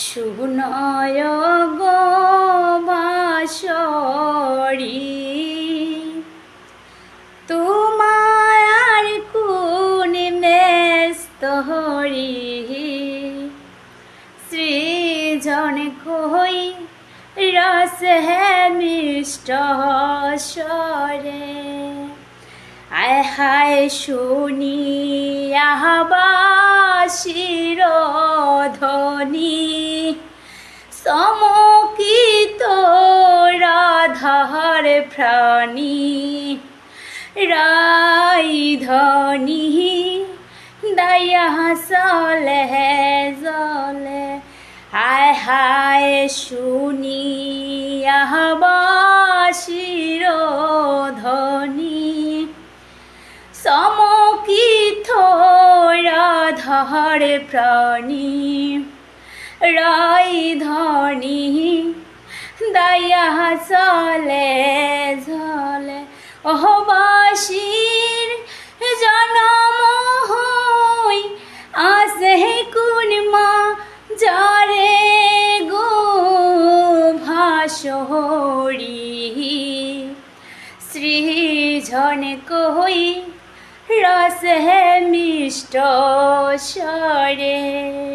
শুনয় গো বাসরি তোমার কোন মেস্তহরি সৃজন কই রস হে মিষ্ট স্বরে। আয় হায় শুনি আহবাসির ধ্বনি সমকিত রাধার প্রাণী, রাই ধনি, দয়া চলে জলে, হায় হায় শুনি আহবাসির ধ্বনি সমকিত রাধার প্রাণী রাই ধনি, দয়া চলে, ঝলে। অহবাসীর জনম হই, আসে কোন মা যারে গো ভাসহরি। সৃজন কই, রস হে মিষ্ট স্বরে।